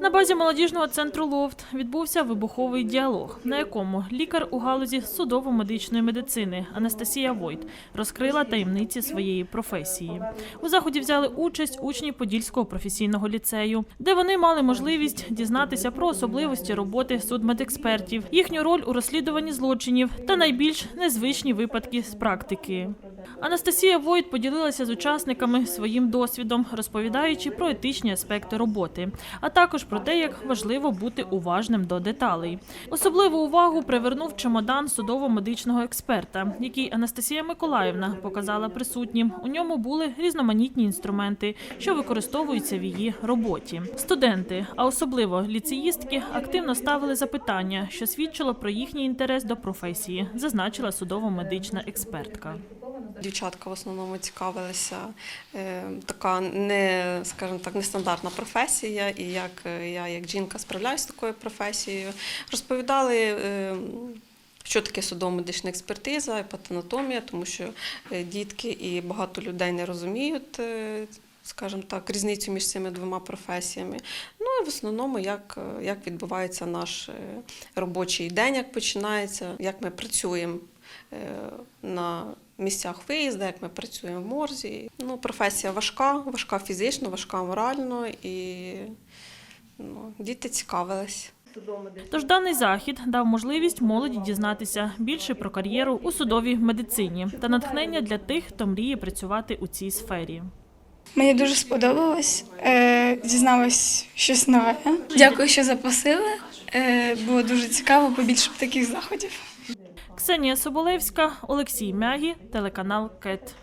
На базі молодіжного центру Лофт відбувся вибуховий діалог, на якому лікар у галузі судово-медичної медицини Анастасія Войт розкрила таємниці своєї професії. У заході взяли участь учні Подільського професійного ліцею, де вони мали можливість дізнатися про особливості роботи судмедекспертів, їхню роль у розслідуванні злочинів та найбільш незвичні випадки з практики. Анастасія Войт поділилася з учасниками своїм досвідом, розповідаючи про етичні аспекти роботи, а також про те, як важливо бути уважним до деталей. Особливу увагу привернув чемодан судово-медичного експерта, який Анастасія Миколаївна показала присутнім. У ньому були різноманітні інструменти, що використовуються в її роботі. Студенти, а особливо ліцеїстки, активно ставили запитання, що свідчило про їхній інтерес до професії, зазначила судово-медична експертка. Дівчатка в основному цікавилися е, така не, скажімо так, нестандартна професія, і як е, я, як жінка, справляюся з такою професією. Розповідали. е, що таке судово-медична експертиза, патанатомія, тому що дітки і багато людей не розуміють, скажімо так, різницю між цими двома професіями. Ну і в основному, як, як відбувається наш робочий день, як починається, як ми працюємо на місцях виїзду, як ми працюємо в морзі. Ну, професія важка, важка фізично, важка морально, і ну, діти цікавились. Тож даний захід дав можливість молоді дізнатися більше про кар'єру у судовій медицині та натхнення для тих, хто мріє працювати у цій сфері. Мені дуже сподобалось, е, дізналась щось нове. Дякую, що запросили. Е, було дуже цікаво, побільше таких заходів. Ксенія Соболевська, Олексій Мягі, телеканал КЕТ.